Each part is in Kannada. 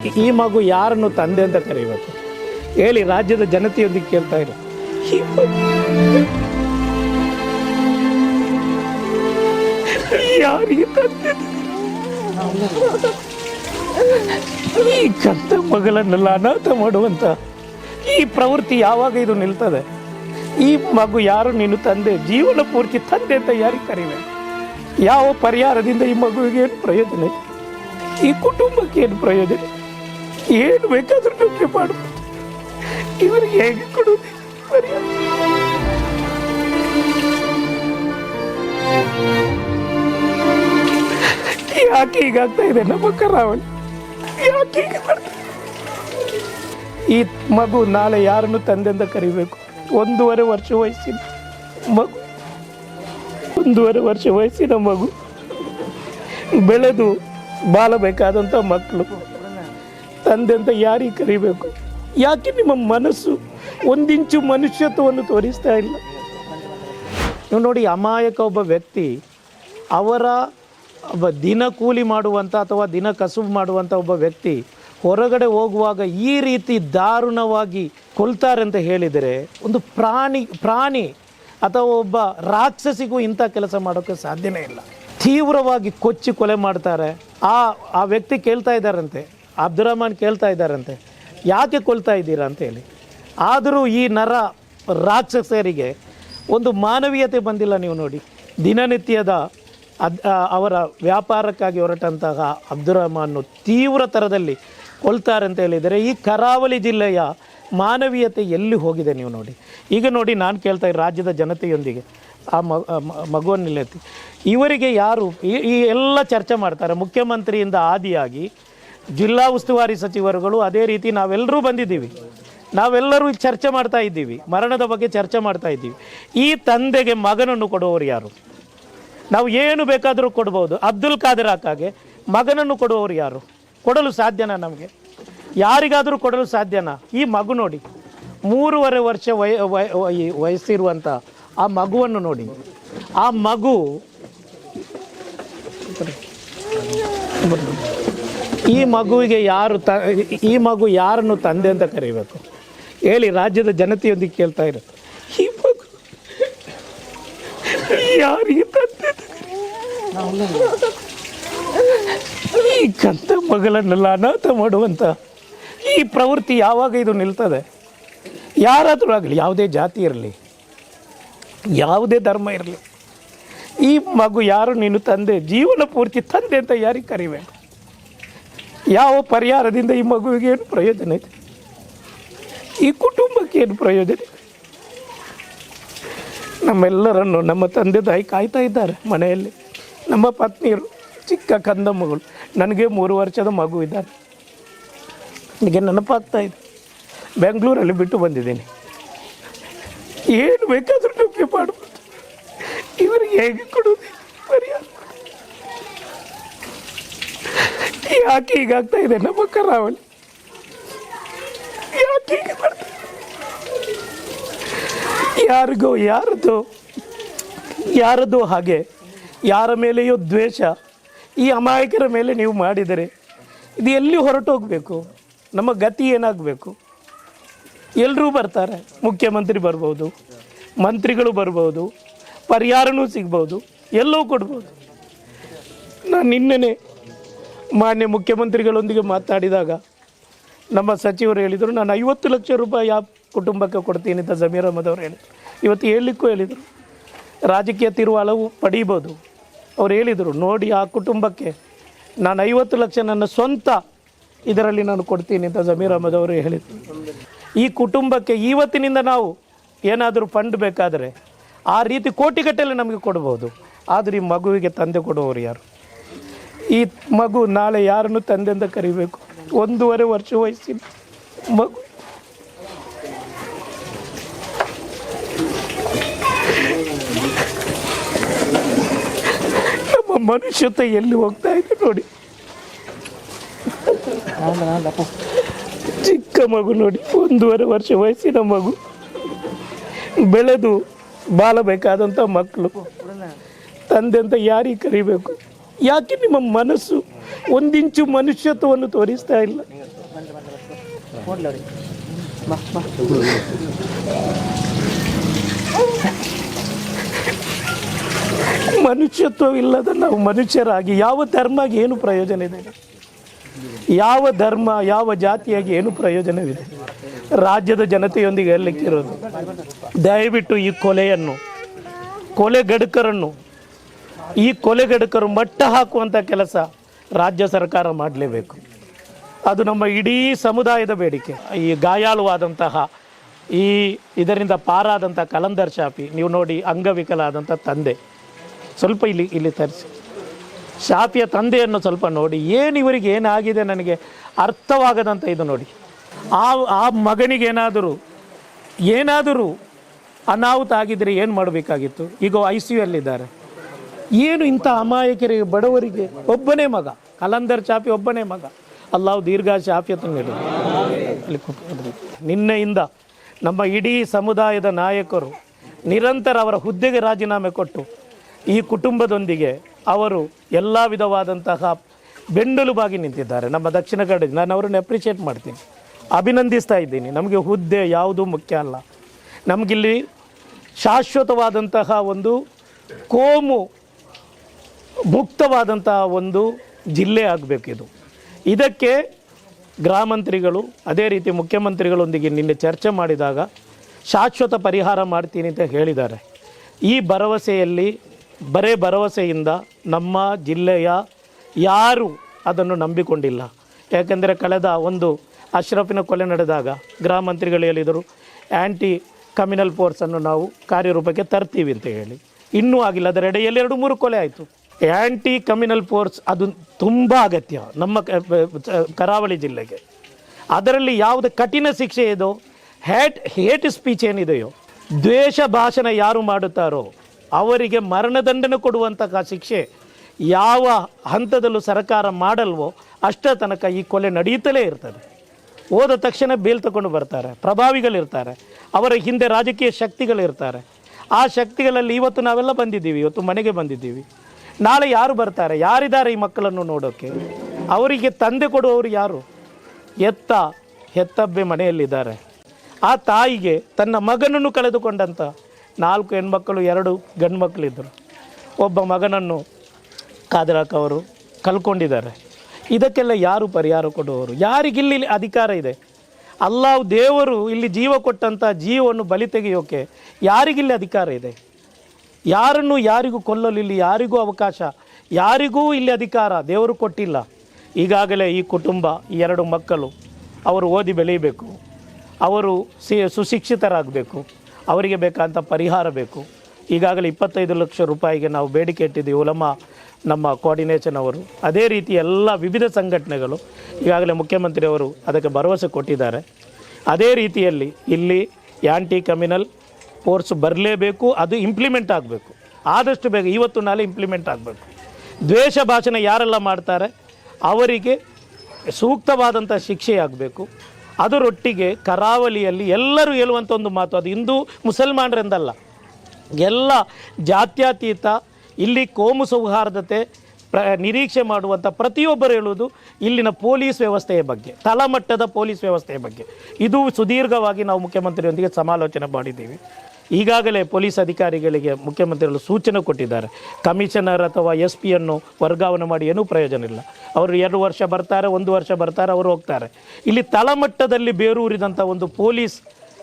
ಈ ಮಗು ಯಾರನ್ನು ತಂದೆ ಅಂತ ಕರೀಬೇಕು ಹೇಳಿ, ರಾಜ್ಯದ ಜನತೆಯೊಂದಿಗೆ ಕೇಳ್ತಾ ಇರು. ಯಾರಿಗೆ ಈ ಕತ್ತ ಮಗಳನ್ನೆಲ್ಲ ಅನಾಥ ಮಾಡುವಂತ ಈ ಪ್ರವೃತ್ತಿ ಯಾವಾಗ ಇದು ನಿಲ್ತದೆ? ಈ ಮಗು ಯಾರು, ನೀನು ತಂದೆ, ಜೀವನ ಪೂರ್ತಿ ತಂದೆ ಅಂತ ಯಾರಿಗೆ ಕರಿಬೇಕು ಯಾವ ಪರಿಹಾರದಿಂದ ಈ ಮಗುವಿಗೆ ಏನು ಪ್ರಯೋಜನ? ಈ ಕುಟುಂಬಕ್ಕೆ ಏನು ಪ್ರಯೋಜನ? ಏನು ಬೇಕಾದರೂ ನಮಗೆ ಮಾಡ್ಬೋದು. ಇವರಿಗೆ ಹೇಗೆ ಪರಿಹಾರ ಯಾಕೆ ಹೀಗಾಗ್ತಾ ಇದೆ ನಮ್ಮ ಕರಾವಳಿ? ಯಾಕೆ ಈ ಮಗು ನಾಳೆ ಯಾರನ್ನು ತಂದೆಂದ ಕರಿಬೇಕು? ಒಂದೂವರೆ ವರ್ಷ ವಯಸ್ಸಿನ ಮಗು. ಒಂದೂವರೆ ವರ್ಷ ವಯಸ್ಸಿನ ಮಗು. ಬೆಳೆದು ಬಾಳಬೇಕಾದಂಥ ಮಕ್ಕಳು. ತಂದೆ ಅಂತ ಯಾರಿಗೆ ಕರಿಬೇಕು? ಯಾಕೆ ನಿಮ್ಮ ಮನಸ್ಸು ಒಂದಿಂಚು ಮನುಷ್ಯತ್ವವನ್ನು ತೋರಿಸ್ತಾ ಇಲ್ಲ? ನೀವು ನೋಡಿ, ಅಮಾಯಕ ಒಬ್ಬ ವ್ಯಕ್ತಿ ಅವರ ಒಬ್ಬ ದಿನ ಕೂಲಿ ಮಾಡುವಂಥ ಅಥವಾ ದಿನ ಕಸುಬು ಮಾಡುವಂಥ ಒಬ್ಬ ವ್ಯಕ್ತಿ ಹೊರಗಡೆ ಹೋಗುವಾಗ ಈ ರೀತಿ ದಾರುಣವಾಗಿ ಕೊಲ್ತಾರೆ ಅಂತ ಹೇಳಿದರೆ ಒಂದು ಪ್ರಾಣಿ ಪ್ರಾಣಿ ಅಥವಾ ಒಬ್ಬ ರಾಕ್ಷಸಿಗೂ ಇಂಥ ಕೆಲಸ ಮಾಡೋಕ್ಕೆ ಸಾಧ್ಯನೇ ಇಲ್ಲ. ತೀವ್ರವಾಗಿ ಕೊಚ್ಚಿ ಕೊಲೆ ಮಾಡ್ತಾರೆ. ಆ ಆ ವ್ಯಕ್ತಿ ಕೇಳ್ತಾ ಇದ್ದಾರಂತೆ. ಅಬ್ದುರಹಮಾನ್ ಕೇಳ್ತಾ ಇದ್ದಾರಂತೆ, ಯಾಕೆ ಕೊಲ್ತಾ ಇದ್ದೀರಾ ಅಂತ ಹೇಳಿ. ಆದರೂ ಈ ನರ ರಾಕ್ಷಸರಿಗೆ ಒಂದು ಮಾನವೀಯತೆ ಬಂದಿಲ್ಲ ನೀವು ನೋಡಿ. ದಿನನಿತ್ಯದ ಅದ್ ಅವರ ವ್ಯಾಪಾರಕ್ಕಾಗಿ ಹೊರಟಂತಹ ಅಬ್ದುರಹಮಾನ್ನು ತೀವ್ರ ಥರದಲ್ಲಿ ಕೊಲ್ತಾರೆ ಅಂತ ಹೇಳಿದರೆ, ಈ ಕರಾವಳಿ ಜಿಲ್ಲೆಯ ಮಾನವೀಯತೆ ಎಲ್ಲಿ ಹೋಗಿದೆ ನೀವು ನೋಡಿ. ಈಗ ನೋಡಿ ನಾನು ಕೇಳ್ತಾ ಇದ್ದೀನಿ ರಾಜ್ಯದ ಜನತೆಯೊಂದಿಗೆ, ಆ ಮಗುವನ್ನು ನಿಲ್ಲೆತ್ತಿ ಇವರಿಗೆ ಯಾರು ಈ ಎಲ್ಲ ಚರ್ಚೆ ಮಾಡ್ತಾರೆ. ಮುಖ್ಯಮಂತ್ರಿಯಿಂದ ಆದಿಯಾಗಿ ಜಿಲ್ಲಾ ಉಸ್ತುವಾರಿ ಸಚಿವರುಗಳು ಅದೇ ರೀತಿ ನಾವೆಲ್ಲರೂ ಬಂದಿದ್ದೀವಿ. ನಾವೆಲ್ಲರೂ ಚರ್ಚೆ ಮಾಡ್ತಾ ಇದ್ದೀವಿ. ಮರಣದ ಬಗ್ಗೆ ಚರ್ಚೆ ಮಾಡ್ತಾ ಇದ್ದೀವಿ. ಈ ತಂದೆಗೆ ಮಗನನ್ನು ಕೊಡುವವರು ಯಾರು? ನಾವು ಏನು ಬೇಕಾದರೂ ಕೊಡ್ಬೋದು. ಅಬ್ದುಲ್ ಖಾದರ್ ಅಕ್ಕಾಗೆ ಮಗನನ್ನು ಕೊಡುವವರು ಯಾರು? ಕೊಡಲು ಸಾಧ್ಯನಾ ನಮಗೆ? ಯಾರಿಗಾದರೂ ಕೊಡಲು ಸಾಧ್ಯನಾ? ಈ ಮಗು ನೋಡಿ. ಮೂರುವರೆ ವರ್ಷ ವಯ- ವಯಸ್ಸಿರುವಂಥ ಆ ಮಗುವನ್ನು ನೋಡಿ. ಆ ಮಗು ಈ ಮಗುವಿಗೆ ಯಾರು ತ, ಈ ಮಗು ಯಾರನ್ನು ತಂದೆ ಅಂತ ಕರಿಬೇಕು? ಹೇಳಿ, ರಾಜ್ಯದ ಜನತೆಯೊಂದಿಗೆ ಕೇಳ್ತಾ ಇರುತ್ತೆ ಈ ಮಗು ಯಾರಿಗೆ ತಂದೆ? ಈ ಕಂತ ಮಗಳನ್ನೆಲ್ಲ ಅನಾಥ ಮಾಡುವಂಥ ಈ ಪ್ರವೃತ್ತಿ ಯಾವಾಗ ಇದು ನಿಲ್ತದೆ? ಯಾರಾದರೂ ಆಗಲಿ, ಯಾವುದೇ ಜಾತಿ ಇರಲಿ, ಯಾವುದೇ ಧರ್ಮ ಇರಲಿ, ಈ ಮಗು ಯಾರು, ನೀನು ತಂದೆ, ಜೀವನ ಪೂರ್ತಿ ತಂದೆ ಅಂತ ಯಾರಿಗೆ ಕರಿಬೇಕು? ಯಾವ ಪರಿಹಾರದಿಂದ ಈ ಮಗುವಿಗೆ ಏನು ಪ್ರಯೋಜನ ಇದೆ? ಈ ಕುಟುಂಬಕ್ಕೆ ಏನು ಪ್ರಯೋಜನ ಇದೆ? ನಮ್ಮೆಲ್ಲರನ್ನು, ನಮ್ಮ ತಂದೆ ತಾಯಿ ಕಾಯ್ತಾ ಇದ್ದಾರೆ ಮನೆಯಲ್ಲಿ. ನಮ್ಮ ಪತ್ನಿಯರು, ಚಿಕ್ಕ ಕಂದ ನನಗೆ ಮೂರು ವರ್ಷದ ಮಗು ಇದ್ದಾರೆ ನನಗೆ ನೆನಪಾಗ್ತಾ ಇದೆ. ಬೆಂಗಳೂರಲ್ಲಿ ಬಿಟ್ಟು ಬಂದಿದ್ದೀನಿ. ಏನು ಬೇಕಾದರೂ ನಮಗೆ ಮಾಡ್ಬೋದು. ಇವರಿಗೆ ಹೇಗೆ ಕೊಡೋದು ಪರಿಹಾರ? ಯಾಕೆ ಹೀಗಾಗ್ತಾ ಇದೆ ನಮ್ಮ ಕರಾವಳಿ? ಯಾಕೆ? ಯಾರಿಗೋ ಯಾರದು ಯಾರದು ಹಾಗೆ ಯಾರ ಮೇಲೆಯೋ ದ್ವೇಷ, ಈ ಅಮಾಯಕರ ಮೇಲೆ ನೀವು ಮಾಡಿದರೆ ಇದು ಎಲ್ಲಿ ಹೊರಟೋಗ್ಬೇಕು? ನಮ್ಮ ಗತಿ ಏನಾಗಬೇಕು? ಎಲ್ಲರೂ ಬರ್ತಾರೆ, ಮುಖ್ಯಮಂತ್ರಿ ಬರ್ಬೋದು, ಮಂತ್ರಿಗಳು ಬರ್ಬೋದು, ಪರಿಹಾರನೂ ಸಿಗ್ಬೋದು ಎಲ್ಲವೂ ಕೊಡ್ಬೋದು. ನಾನು ನಿನ್ನೆನೆ ಮಾನ್ಯ ಮುಖ್ಯಮಂತ್ರಿಗಳೊಂದಿಗೆ ಮಾತಾಡಿದಾಗ ನಮ್ಮ ಸಚಿವರು ಹೇಳಿದರು, ನಾನು ಐವತ್ತು ಲಕ್ಷ ರೂಪಾಯಿ ಯಾವ ಕುಟುಂಬಕ್ಕೆ ಕೊಡ್ತೀನಿ ಅಂತ ಜಮೀರ್ ಅಹಮದ್ ಅವರು ಹೇಳಿದರು. ಇವತ್ತು ಹೇಳಲಿಕ್ಕೂ ಹೇಳಿದರು. ರಾಜಕೀಯ ತಿರುವಾಳವು ಪಡೀಬೋದು. ಅವ್ರು ಹೇಳಿದರು, ನೋಡಿ ಆ ಕುಟುಂಬಕ್ಕೆ ನಾನು ಐವತ್ತು ಲಕ್ಷ ನನ್ನ ಸ್ವಂತ ಇದರಲ್ಲಿ ನಾನು ಕೊಡ್ತೀನಿ ಅಂತ ಜಮೀರ್ ಅಹಮದ್ ಅವರು ಹೇಳಿದರು. ಈ ಕುಟುಂಬಕ್ಕೆ ಇವತ್ತಿನಿಂದ ನಾವು ಏನಾದರೂ ಫಂಡ್ ಬೇಕಾದರೆ ಆ ರೀತಿ ಕೋಟಿಗಟ್ಟಲೆ ನಮಗೆ ಕೊಡ್ಬೋದು. ಆದರೆ ಈ ಮಗುವಿಗೆ ತಂದೆ ಕೊಡುವವರು ಯಾರು? ಈ ಮಗು ನಾಳೆ ಯಾರನ್ನು ತಂದೆ ಅಂತ ಕರಿಬೇಕು? ಒಂದೂವರೆ ವರ್ಷ ವಯಸ್ಸಿನ ಮಗು. ನಮ್ಮ ಮನುಷ್ಯತೆ ಎಲ್ಲಿ ಹೋಗ್ತಾ ಇದೆ ನೋಡಿ. ಚಿಕ್ಕ ಮಗು ನೋಡಿ, ಒಂದೂವರೆ ವರ್ಷ ವಯಸ್ಸಿನ ಮಗು. ಬೆಳೆದು ಬಾಳಬೇಕಾದಂಥ ಮಕ್ಕಳು. ತಂದೆ ಅಂತ ಯಾರಿಗೆ ಕರಿಬೇಕು? ಯಾಕೆ ನಿಮ್ಮ ಮನಸ್ಸು ಒಂದಿಂಚು ಮನುಷ್ಯತ್ವವನ್ನು ತೋರಿಸ್ತಾ ಇಲ್ಲ? ಮನುಷ್ಯತ್ವವಿಲ್ಲದ ನಾವು ಮನುಷ್ಯರಾಗಿ ಯಾವ ಧರ್ಮಾಗಿ ಏನು ಪ್ರಯೋಜನ ಇದೆ? ಯಾವ ಧರ್ಮ, ಯಾವ ಜಾತಿಯಾಗಿ ಏನು ಪ್ರಯೋಜನವಿದೆ? ರಾಜ್ಯದ ಜನತೆಯೊಂದಿಗೆ ಹೇಳಲಿಕ್ಕಿರೋದು ದಯವಿಟ್ಟು ಈ ಕೊಲೆಯನ್ನು ಕೊಲೆಗಡುಕರನ್ನು ಈ ಕೊಲೆಗಡುಕರು ಮಟ್ಟ ಹಾಕುವಂಥ ಕೆಲಸ ರಾಜ್ಯ ಸರ್ಕಾರ ಮಾಡಲೇಬೇಕು. ಅದು ನಮ್ಮ ಇಡೀ ಸಮುದಾಯದ ಬೇಡಿಕೆ. ಈ ಗಾಯಾಳುವಾದಂತಹ, ಈ ಇದರಿಂದ ಪಾರಾದಂಥ ಕಲಂದರ್ ಶಾಪಿ, ನೀವು ನೋಡಿ ಅಂಗವಿಕಲ ಆದಂಥ ತಂದೆ. ಸ್ವಲ್ಪ ಇಲ್ಲಿ ಇಲ್ಲಿ ತರಿಸಿ. ಶಾಪಿಯ ತಂದೆಯನ್ನು ಸ್ವಲ್ಪ ನೋಡಿ, ಏನು ಇವರಿಗೆ ಏನಾಗಿದೆ ನನಗೆ ಅರ್ಥವಾಗದಂಥ ಇದು ನೋಡಿ. ಆ ಆ ಮಗನಿಗೇನಾದರೂ ಏನಾದರೂ ಅನಾಹುತ ಆಗಿದ್ದರೆ ಏನು ಮಾಡಬೇಕಾಗಿತ್ತು? ಈಗ ಐ ಸಿ ಯು ಅಲ್ಲಿದ್ದಾರೆ ಏನು ಇಂಥ ಅಮಾಯಕರಿಗೆ ಬಡವರಿಗೆ? ಒಬ್ಬನೇ ಮಗ. ಕಲಂದರ್ ಚಾಪಿ ಒಬ್ಬನೇ ಮಗ. ಅಲ್ಲಾವು ದೀರ್ಘ ಶಾಪಿಯತ್ತು ನೀಡು. ಅಲ್ಲಿ ಕೂತ್ಕೊಳ್ಳಿ. ನಿನ್ನೆಯಿಂದ ನಮ್ಮ ಇಡೀ ಸಮುದಾಯದ ನಾಯಕರು ನಿರಂತರ ಅವರ ಹುದ್ದೆಗೆ ರಾಜೀನಾಮೆ ಕೊಟ್ಟು ಈ ಕುಟುಂಬದೊಂದಿಗೆ ಅವರು ಎಲ್ಲ ವಿಧವಾದಂತಹ ಬೆಂಡಲುಬಾಗಿ ನಿಂತಿದ್ದಾರೆ. ನಮ್ಮ ದಕ್ಷಿಣ ಕನ್ನಡ ನಾನು ಅವರನ್ನು ಅಪ್ರಿಷಿಯೇಟ್ ಮಾಡ್ತೀನಿ. ಅಭಿನಂದಿಸ್ತಾ ಇದ್ದೀನಿ. ನಮಗೆ ಹುದ್ದೆ ಯಾವುದೂ ಮುಖ್ಯ ಅಲ್ಲ. ನಮಗಿಲ್ಲಿ ಶಾಶ್ವತವಾದಂತಹ ಒಂದು ಕೋಮು ಮುಕ್ತವಾದಂತಹ ಒಂದು ಜಿಲ್ಲೆ ಆಗಬೇಕಿದು. ಇದಕ್ಕೆ ಗ್ರಾಮಂತ್ರಿಗಳು, ಅದೇ ರೀತಿ ಮುಖ್ಯಮಂತ್ರಿಗಳೊಂದಿಗೆ ನಿನ್ನೆ ಚರ್ಚೆ ಮಾಡಿದಾಗ ಶಾಶ್ವತ ಪರಿಹಾರ ಮಾಡ್ತೀನಿ ಅಂತ ಹೇಳಿದ್ದಾರೆ. ಈ ಭರವಸೆಯಲ್ಲಿ, ಬರೇ ಭರವಸೆಯಿಂದ ನಮ್ಮ ಜಿಲ್ಲೆಯ ಯಾರು ಅದನ್ನು ನಂಬಿಕೊಂಡಿಲ್ಲ. ಯಾಕೆಂದರೆ ಕಳೆದ ಒಂದು ಅಶ್ರಫಿನ ಕೊಲೆ ನಡೆದಾಗ ಗೃಹ ಮಂತ್ರಿಗಳು ಹೇಳಿದರು ಆ್ಯಂಟಿ ಕಮ್ಯುನಲ್ ಫೋರ್ಸನ್ನು ನಾವು ಕಾರ್ಯರೂಪಕ್ಕೆ ತರ್ತೀವಿ ಅಂತ ಹೇಳಿ. ಇನ್ನೂ ಆಗಿಲ್ಲ, ಅದರ ಎಡೆಯಲ್ಲಿ ಎರಡು ಮೂರು ಕೊಲೆ ಆಯಿತು. ಆ್ಯಂಟಿ ಕಮ್ಯುನಲ್ ಫೋರ್ಸ್ ಅದು ತುಂಬ ಅಗತ್ಯ ನಮ್ಮ ಕರಾವಳಿ ಜಿಲ್ಲೆಗೆ. ಅದರಲ್ಲಿ ಯಾವುದು ಕಠಿಣ ಶಿಕ್ಷೆ ಇದೋ? ಹ್ಯಾಟ್ ಹೇಟ್ ಸ್ಪೀಚ್ ಏನಿದೆಯೋ, ದ್ವೇಷ ಭಾಷಣ ಯಾರು ಮಾಡುತ್ತಾರೋ, ಅವರಿಗೆ ಮರಣದಂಡನೆ ಕೊಡುವಂತಹ ಶಿಕ್ಷೆ ಯಾವ ಹಂತದಲ್ಲೂ ಸರ್ಕಾರ ಮಾಡಲ್ವೋ, ಅಷ್ಟ ತನಕ ಈ ಕೊಲೆ ನಡೆಯುತ್ತಲೇ ಇರ್ತದೆ. ಹೋದ ತಕ್ಷಣ ಬೇಲ್ ತಗೊಂಡು ಬರ್ತಾರೆ, ಪ್ರಭಾವಿಗಳಿರ್ತಾರೆ, ಅವರ ಹಿಂದೆ ರಾಜಕೀಯ ಶಕ್ತಿಗಳಿರ್ತಾರೆ. ಆ ಶಕ್ತಿಗಳಲ್ಲಿ ಇವತ್ತು ನಾವೆಲ್ಲ ಬಂದಿದ್ದೀವಿ, ಇವತ್ತು ಮನೆಗೆ ಬಂದಿದ್ದೀವಿ. ನಾಳೆ ಯಾರು ಬರ್ತಾರೆ? ಯಾರಿದ್ದಾರೆ ಈ ಮಕ್ಕಳನ್ನು ನೋಡೋಕ್ಕೆ ಅವರಿಗೆ ತಂದೆ ಕೊಡುವವರು ಯಾರು? ಎತ್ತ, ಹೆತ್ತಬ್ಬೆ ಮನೆಯಲ್ಲಿದ್ದಾರೆ. ಆ ತಾಯಿಗೆ ತನ್ನ ಮಗನನ್ನು ಕಳೆದುಕೊಂಡಂಥ ನಾಲ್ಕು ಹೆಣ್ಮಕ್ಕಳು, ಎರಡು ಗಂಡು ಮಕ್ಕಳಿದ್ದರು ಒಬ್ಬ ಮಗನನ್ನು ಕಾದರಾಕ್ ಅವರು ಕಲ್ಕೊಂಡಿದ್ದಾರೆ. ಇದಕ್ಕೆಲ್ಲ ಯಾರು ಪರಿಹಾರ ಕೊಡುವವರು? ಯಾರಿಗಿಲ್ಲಿ ಅಧಿಕಾರ ಇದೆ? ಅಲ್ಲಾವು ದೇವರು ಇಲ್ಲಿ ಜೀವ ಕೊಟ್ಟಂಥ ಜೀವವನ್ನು ಬಲಿ ತೆಗೆಯೋಕೆ ಯಾರಿಗಿಲ್ಲಿ ಅಧಿಕಾರ ಇದೆ? ಯಾರನ್ನು ಯಾರಿಗೂ ಕೊಲ್ಲಲು ಇಲ್ಲಿ ಯಾರಿಗೂ ಅವಕಾಶ, ಯಾರಿಗೂ ಇಲ್ಲಿ ಅಧಿಕಾರ ದೇವರು ಕೊಟ್ಟಿಲ್ಲ. ಈಗಾಗಲೇ ಈ ಕುಟುಂಬ, ಈ ಎರಡು ಮಕ್ಕಳು ಅವರು ಓದಿ ಬೆಳೀಬೇಕು ಅವರು ಸಿ, ಸುಶಿಕ್ಷಿತರಾಗಬೇಕು. ಅವರಿಗೆ ಬೇಕಾದಂಥ ಪರಿಹಾರ ಬೇಕು. ಈಗಾಗಲೇ ಇಪ್ಪತ್ತೈದು ಲಕ್ಷ ರೂಪಾಯಿಗೆ ನಾವು ಬೇಡಿಕೆ ಇಟ್ಟಿದ್ದೀವಿ ಉಲಮ್ಮ ನಮ್ಮ ಕೋಆರ್ಡಿನೇಷನ್ ಅವರು. ಅದೇ ರೀತಿ ಎಲ್ಲ ವಿವಿಧ ಸಂಘಟನೆಗಳು, ಈಗಾಗಲೇ ಮುಖ್ಯಮಂತ್ರಿಯವರು ಅದಕ್ಕೆ ಭರವಸೆ ಕೊಟ್ಟಿದ್ದಾರೆ. ಅದೇ ರೀತಿಯಲ್ಲಿ ಇಲ್ಲಿ ಆ್ಯಂಟಿ ಕಮ್ಯುನಲ್ ಫೋರ್ಸ್ ಬರಲೇಬೇಕು, ಅದು ಇಂಪ್ಲಿಮೆಂಟ್ ಆಗಬೇಕು. ಆದಷ್ಟು ಬೇಗ ಇವತ್ತು ನಾಳೆ ಇಂಪ್ಲಿಮೆಂಟ್ ಆಗಬೇಕು. ದ್ವೇಷ ಭಾಷಣ ಯಾರೆಲ್ಲ ಮಾಡ್ತಾರೆ? ಅವರಿಗೆ ಸೂಕ್ತವಾದಂಥ ಶಿಕ್ಷೆ ಆಗಬೇಕು. ಅದರೊಟ್ಟಿಗೆ ಕರಾವಳಿಯಲ್ಲಿ ಎಲ್ಲರೂ ಹೇಳುವಂಥ ಒಂದು ಮಾತು, ಅದು ಹಿಂದೂ ಮುಸಲ್ಮಾನರೆಂದಲ್ಲ. ಎಲ್ಲ ಜಾತ್ಯತೀತ, ಇಲ್ಲಿ ಕೋಮು ಸೌಹಾರ್ದತೆ ಪ್ರ, ನಿರೀಕ್ಷೆ ಮಾಡುವಂಥ ಪ್ರತಿಯೊಬ್ಬರು ಹೇಳುವುದು ಇಲ್ಲಿನ ಪೊಲೀಸ್ ವ್ಯವಸ್ಥೆಯ ಬಗ್ಗೆ, ತಳಮಟ್ಟದ ಪೊಲೀಸ್ ವ್ಯವಸ್ಥೆಯ ಬಗ್ಗೆ. ಇದು ಸುದೀರ್ಘವಾಗಿ ನಾವು ಮುಖ್ಯಮಂತ್ರಿಯೊಂದಿಗೆ ಸಮಾಲೋಚನೆ ಮಾಡಿದ್ದೀವಿ. ಈಗಾಗಲೇ ಪೊಲೀಸ್ ಅಧಿಕಾರಿಗಳಿಗೆ ಮುಖ್ಯಮಂತ್ರಿಗಳು ಸೂಚನೆ ಕೊಟ್ಟಿದ್ದಾರೆ. ಕಮಿಷನರ್ ಅಥವಾ ಎಸ್ ಪಿಯನ್ನು ವರ್ಗಾವಣೆ ಮಾಡಿ ಏನೂ ಪ್ರಯೋಜನ ಇಲ್ಲ. ಅವರು ಎರಡು ವರ್ಷ ಬರ್ತಾರೆ, ಒಂದು ವರ್ಷ ಬರ್ತಾರೆ, ಅವರು ಹೋಗ್ತಾರೆ. ಇಲ್ಲಿ ತಳಮಟ್ಟದಲ್ಲಿ ಬೇರೂರಿದಂಥ ಒಂದು ಪೊಲೀಸ್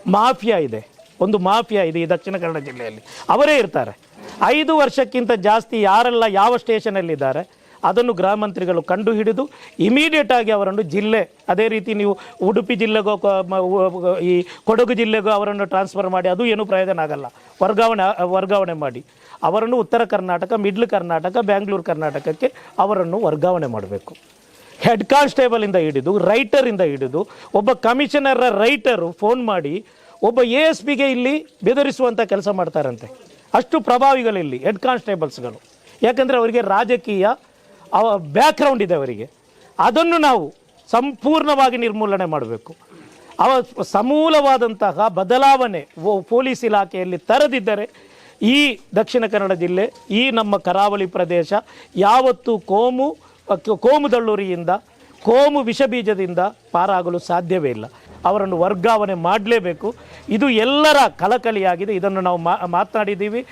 ಮಾಫಿಯಾ ಇದೆ. ಒಂದು ಮಾಫಿಯಾ ಇದೆ ಈ ದಕ್ಷಿಣ ಕನ್ನಡ ಜಿಲ್ಲೆಯಲ್ಲಿ. ಅವರೇ ಇರ್ತಾರೆ. ಐದು ವರ್ಷಕ್ಕಿಂತ ಜಾಸ್ತಿ ಯಾರೆಲ್ಲ ಯಾವ ಸ್ಟೇಷನಲ್ಲಿದ್ದಾರೆ? ಅದನ್ನು ಗೃಹ ಮಂತ್ರಿಗಳು ಕಂಡು ಹಿಡಿದು ಇಮಿಡಿಯೇಟ್ ಆಗಿ ಅವರನ್ನು ಜಿಲ್ಲೆ, ಅದೇ ರೀತಿ ನೀವು ಉಡುಪಿ ಜಿಲ್ಲೆಗೋ ಈ ಕೊಡಗು ಜಿಲ್ಲೆಗೋ ಅವರನ್ನು ಟ್ರಾನ್ಸ್ಫರ್ ಮಾಡಿ, ಅದು ಏನೂ ಪ್ರಯೋಜನ ಆಗಲ್ಲ. ವರ್ಗಾವಣೆ ವರ್ಗಾವಣೆ ಮಾಡಿ. ಅವರನ್ನು ಉತ್ತರ ಕರ್ನಾಟಕ ಮಿಡ್ಲ್ ಕರ್ನಾಟಕ ಬ್ಯಾಂಗ್ಳೂರು ಕರ್ನಾಟಕಕ್ಕೆ ಅವರನ್ನು ವರ್ಗಾವಣೆ ಮಾಡಬೇಕು. ಹೆಡ್ ಕಾನ್ಸ್ಟೇಬಲಿಂದ ಹಿಡಿದು ರೈಟರಿಂದ ಹಿಡಿದು, ಒಬ್ಬ ಕಮಿಷನರ ರೈಟರು ಫೋನ್ ಮಾಡಿ, ಒಬ್ಬ ಎ ಎಸ್ ಪಿಗೆ ಇಲ್ಲಿ ಬೆದರಿಸುವಂಥ ಕೆಲಸ ಮಾಡ್ತಾರಂತೆ. ಅಷ್ಟು ಪ್ರಭಾವಿಗಳಿಲ್ಲಿ ಹೆಡ್ ಕಾನ್ಸ್ಟೇಬಲ್ಸ್ಗಳು ಯಾಕಂದರೆ ಅವರಿಗೆ ರಾಜಕೀಯ ಅವ ಬ್ಯಾಕ್ಗ್ರೌಂಡ್ ಇದೆ ಅವರಿಗೆ. ಅದನ್ನು ನಾವು ಸಂಪೂರ್ಣವಾಗಿ ನಿರ್ಮೂಲನೆ ಮಾಡಬೇಕು. ಅವ ಸಮೂಲವಾದಂತಹ ಬದಲಾವಣೆ ಪೊಲೀಸ್ ಇಲಾಖೆಯಲ್ಲಿ ತರದಿದ್ದರೆ ಈ ದಕ್ಷಿಣ ಕನ್ನಡ ಜಿಲ್ಲೆ, ಈ ನಮ್ಮ ಕರಾವಳಿ ಪ್ರದೇಶ ಯಾವತ್ತು ಕೋಮು ಕೋಮುದಳ್ಳೂರಿಯಿಂದ ಕೋಮು ದಳ್ಳೂರಿಯಿಂದ, ಕೋಮು ವಿಷಬೀಜದಿಂದ ಪಾರಾಗಲು ಸಾಧ್ಯವೇ ಇಲ್ಲ. ಅವರನ್ನು ವರ್ಗಾವಣೆ ಮಾಡಲೇಬೇಕು. ಇದು ಎಲ್ಲರ ಕಳಕಳಿಯಾಗಿದೆ. ಇದನ್ನು ನಾವು ಮಾತನಾಡಿದ್ದೀವಿ.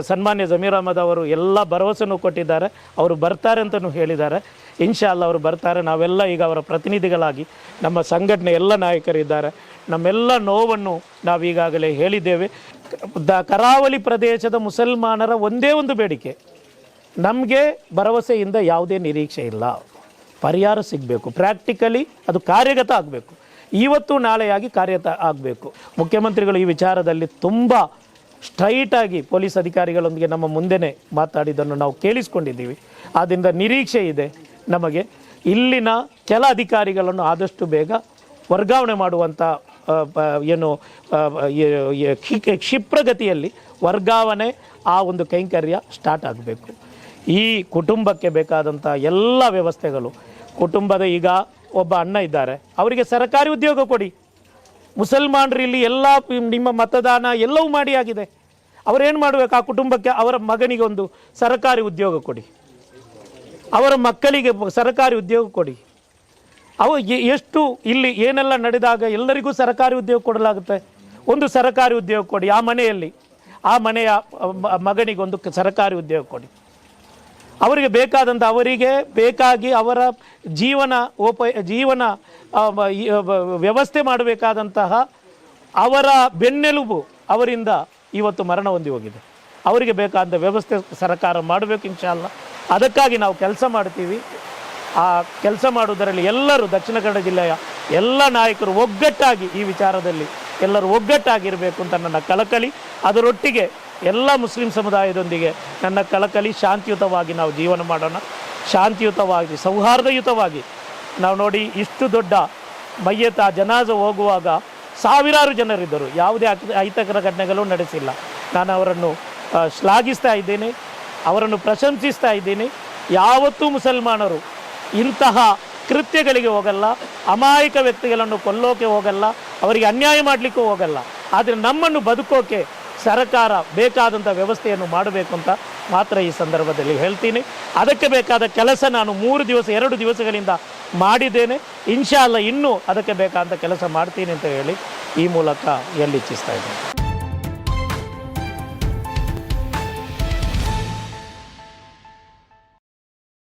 ಸನ್ಮಾನ್ಯ ಜಮೀರ್ ಅಹಮದ್ ಅವರು ಎಲ್ಲ ಭರವಸೆನೂ ಕೊಟ್ಟಿದ್ದಾರೆ. ಅವರು ಬರ್ತಾರೆ ಅಂತಲೂ ಹೇಳಿದ್ದಾರೆ. ಇನ್ಶಾಲ್ಲ ಅವರು ಬರ್ತಾರೆ. ನಾವೆಲ್ಲ ಈಗ ಅವರ ಪ್ರತಿನಿಧಿಗಳಾಗಿ ನಮ್ಮ ಸಂಘಟನೆ ಎಲ್ಲ ನಾಯಕರಿದ್ದಾರೆ. ನಮ್ಮೆಲ್ಲ ನೋವನ್ನು ನಾವೀಗಾಗಲೇ ಹೇಳಿದ್ದೇವೆ. ದ ಕರಾವಳಿ ಪ್ರದೇಶದ ಮುಸಲ್ಮಾನರ ಒಂದೇ ಒಂದು ಬೇಡಿಕೆ. ನಮಗೆ ಭರವಸೆಯಿಂದ ಯಾವುದೇ ನಿರೀಕ್ಷೆ ಇಲ್ಲ. ಪರಿಹಾರ ಸಿಗಬೇಕು. ಪ್ರಾಕ್ಟಿಕಲಿ ಅದು ಕಾರ್ಯಗತ ಆಗಬೇಕು. ಇವತ್ತು ನಾಳೆಯಾಗಿ ಕಾರ್ಯತ ಆಗಬೇಕು. ಮುಖ್ಯಮಂತ್ರಿಗಳು ಈ ವಿಚಾರದಲ್ಲಿ ತುಂಬ ಸ್ಟ್ರೈಟಾಗಿ ಪೊಲೀಸ್ ಅಧಿಕಾರಿಗಳೊಂದಿಗೆ ನಮ್ಮ ಮುಂದೆನೇ ಮಾತಾಡಿದ್ದನ್ನು ನಾವು ಕೇಳಿಸ್ಕೊಂಡಿದ್ದೀವಿ. ಆದ್ದರಿಂದ ನಿರೀಕ್ಷೆ ಇದೆ ನಮಗೆ. ಇಲ್ಲಿನ ಕೆಲ ಅಧಿಕಾರಿಗಳನ್ನು ಆದಷ್ಟು ಬೇಗ ವರ್ಗಾವಣೆ ಮಾಡುವಂಥ ಏನು ಕ್ಷಿಪ್ರಗತಿಯಲ್ಲಿ ವರ್ಗಾವಣೆ ಆ ಒಂದು ಕೈಂಕರ್ಯ ಸ್ಟಾರ್ಟ್ ಆಗಬೇಕು. ಈ ಕುಟುಂಬಕ್ಕೆ ಬೇಕಾದಂಥ ಎಲ್ಲ ವ್ಯವಸ್ಥೆಗಳು, ಕುಟುಂಬದ ಈಗ ಒಬ್ಬ ಅಣ್ಣ ಇದ್ದಾರೆ. ಅವರಿಗೆ ಸರ್ಕಾರಿ ಉದ್ಯೋಗ ಕೊಡಿ. ಮುಸಲ್ಮಾನರು ಇಲ್ಲಿ ಎಲ್ಲ ನಿಮ್ಮ ಮತದಾನ ಎಲ್ಲವೂ ಮಾಡಿ ಆಗಿದೆ. ಅವರೇನು ಮಾಡಬೇಕು? ಆ ಕುಟುಂಬಕ್ಕೆ ಅವರ ಮಗನಿಗೆ ಒಂದು ಸರ್ಕಾರಿ ಉದ್ಯೋಗ ಕೊಡಿ. ಅವರ ಮಕ್ಕಳಿಗೆ ಸರ್ಕಾರಿ ಉದ್ಯೋಗ ಕೊಡಿ. ಅವ ಎಷ್ಟು ಇಲ್ಲಿ ಏನೆಲ್ಲ ನಡೆದಾಗ ಎಲ್ಲರಿಗೂ ಸರ್ಕಾರಿ ಉದ್ಯೋಗ ಕೊಡಲಾಗುತ್ತೆ? ಒಂದು ಸರ್ಕಾರಿ ಉದ್ಯೋಗ ಕೊಡಿ. ಆ ಮನೆಯಲ್ಲಿ, ಆ ಮನೆಯ ಮಗನಿಗೊಂದು ಸರ್ಕಾರಿ ಉದ್ಯೋಗ ಕೊಡಿ. ಅವರಿಗೆ ಬೇಕಾದಂಥ ಅವರಿಗೆ ಬೇಕಾಗಿ ಅವರ ಜೀವನ ಓಪ ಜೀವನ ವ್ಯವಸ್ಥೆ ಮಾಡಬೇಕಾದಂತಹ ಅವರ ಬೆನ್ನೆಲುಬು ಅವರಿಂದ ಇವತ್ತು ಮರಣ ಹೊಂದಿ ಹೋಗಿದೆ. ಅವರಿಗೆ ಬೇಕಾದಂಥ ವ್ಯವಸ್ಥೆ ಸರ್ಕಾರ ಮಾಡಬೇಕು ಇನ್ಶಾಲ್ಲ ಅದಕ್ಕಾಗಿ ನಾವು ಕೆಲಸ ಮಾಡ್ತೀವಿ. ಆ ಕೆಲಸ ಮಾಡುವುದರಲ್ಲಿ ಎಲ್ಲರೂ ದಕ್ಷಿಣ ಕನ್ನಡ ಜಿಲ್ಲೆಯ ಎಲ್ಲ ನಾಯಕರು ಒಗ್ಗಟ್ಟಾಗಿ ಈ ವಿಚಾರದಲ್ಲಿ ಎಲ್ಲರೂ ಒಗ್ಗಟ್ಟಾಗಿರಬೇಕು ಅಂತ ನನ್ನ ಕಳಕಳಿ. ಅದರೊಟ್ಟಿಗೆ ಎಲ್ಲ ಮುಸ್ಲಿಂ ಸಮುದಾಯದೊಂದಿಗೆ ನನ್ನ ಕಳಕಳಿ ಶಾಂತಿಯುತವಾಗಿ ನಾವು ಜೀವನ ಮಾಡೋಣ. ಶಾಂತಿಯುತವಾಗಿ, ಸೌಹಾರ್ದಯುತವಾಗಿ. ನಾವು ನೋಡಿ ಇಷ್ಟು ದೊಡ್ಡ ಮಯ್ಯತ ಜನಾಜ ಹೋಗುವಾಗ ಸಾವಿರಾರು ಜನರಿದ್ದರು. ಯಾವುದೇ ಅಹಿತಕರ ಘಟನೆಗಳು ನಡೆಸಿಲ್ಲ. ನಾನು ಅವರನ್ನು ಶ್ಲಾಘಿಸ್ತಾ ಇದ್ದೇನೆ. ಅವರನ್ನು ಪ್ರಶಂಸಿಸ್ತಾ ಇದ್ದೀನಿ. ಯಾವತ್ತೂ ಮುಸಲ್ಮಾನರು ಇಂತಹ ಕೃತ್ಯಗಳಿಗೆ ಹೋಗಲ್ಲ, ಅಮಾಯಕ ವ್ಯಕ್ತಿಗಳನ್ನು ಕೊಲ್ಲೋಕೆ ಹೋಗಲ್ಲ, ಅವರಿಗೆ ಅನ್ಯಾಯ ಮಾಡಲಿಕ್ಕೂ ಹೋಗಲ್ಲ. ಆದರೆ ನಮ್ಮನ್ನು ಬದುಕೋಕೆ ಸರ್ಕಾರ ಬೇಕಾದಂಥ ವ್ಯವಸ್ಥೆಯನ್ನು ಮಾಡಬೇಕು ಅಂತ ಮಾತ್ರ ಈ ಸಂದರ್ಭದಲ್ಲಿ ಹೇಳ್ತೀನಿ. ಅದಕ್ಕೆ ಬೇಕಾದ ಕೆಲಸ ನಾನು ಮೂರು ದಿವಸ, ಎರಡು ದಿವಸಗಳಿಂದ ಮಾಡಿದ್ದೇನೆ. ಇನ್ಶಾ ಅಲ್ಲ ಇನ್ನೂ ಅದಕ್ಕೆ ಬೇಕಾದಂಥ ಕೆಲಸ ಮಾಡ್ತೀನಿ ಅಂತ ಹೇಳಿ ಈ ಮೂಲಕ ಎಲ್ಲಿಚ್ಛಿಸ್ತಾ ಇದ್ದೇನೆ.